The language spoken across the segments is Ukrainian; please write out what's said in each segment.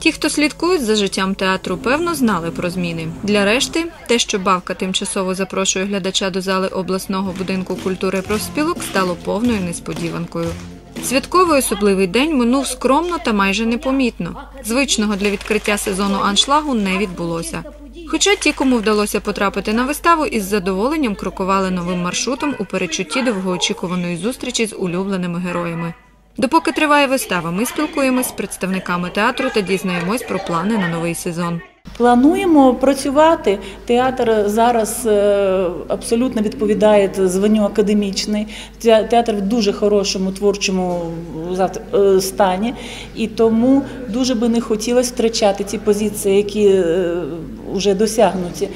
Ті, хто слідкують за життям театру, певно знали про зміни. Для решти, те, що Бавка тимчасово запрошує глядача до зали обласного будинку культури профспілок, стало повною несподіванкою. Святковий особливий день минув скромно та майже непомітно. Звичного для відкриття сезону аншлагу не відбулося. Хоча ті, кому вдалося потрапити на виставу, із задоволенням крокували новим маршрутом у передчутті довгоочікуваної зустрічі з улюбленими героями. Допоки триває вистава, ми спілкуємось з представниками театру та дізнаємось про плани на новий сезон. Плануємо працювати. Театр зараз е, абсолютно відповідає званню академічний. Те- Театр в дуже хорошому творчому е, стані, і тому дуже би не хотілося втрачати ті позиції, які вже досягнуті.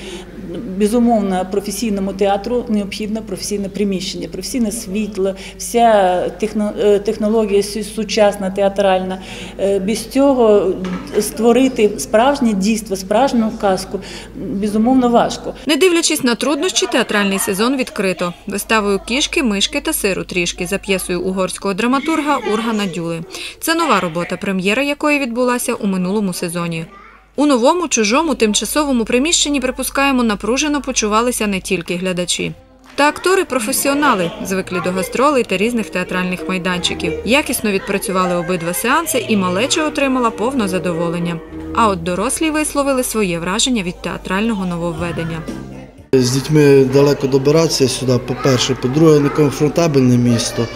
Безумовно, професійному театру необхідно професійне приміщення, професійне світло, вся е, технологія сучасна театральна. Е, Без цього створити справжнє дійство, справжню казку безумовно важко. Не дивлячись на труднощі, театральний сезон відкрито виставою кішки, мишки та сиру трішки за п'єсою угорського драматурга Ургана Дюли. Це нова робота, прем'єра якої відбулася у минулому сезоні. У новому чужому тимчасовому приміщенні припускаємо напружено почувалися не тільки глядачі. Та актори професіонали, звиклі до гастролей та різних театральних майданчиків. Якісно відпрацювали обидва сеанси, і малеча отримала повне задоволення. А от дорослі висловили своє враження від театрального нововведення. З дітьми далеко добиратися сюди, по-перше, по-друге, некомфортабельне місто.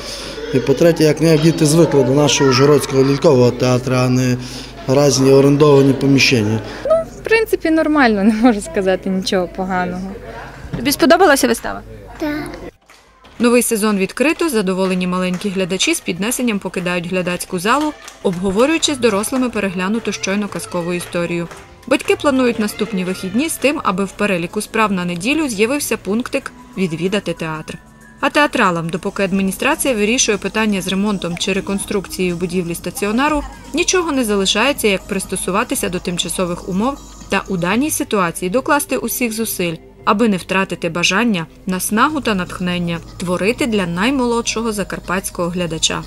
І по-третє, як не діти звикли до нашого Ужгородського лялькового театру, а не різні орендовані поміщення. Ну, В принципі, нормально, не можу сказати нічого поганого. Тобі сподобалася вистава? Новий сезон відкрито. Задоволені маленькі глядачі з піднесенням покидають глядацьку залу, обговорюючи з дорослими переглянуту щойно казкову історію. Батьки планують наступні вихідні з тим, аби в переліку справ на неділю з'явився пунктик відвідати театр. А театралам, допоки адміністрація вирішує питання з ремонтом чи реконструкцією будівлі стаціонару, нічого не залишається, як пристосуватися до тимчасових умов та у даній ситуації докласти усіх зусиль, аби не втратити бажання, наснагу та натхнення творити для наймолодшого закарпатського глядача.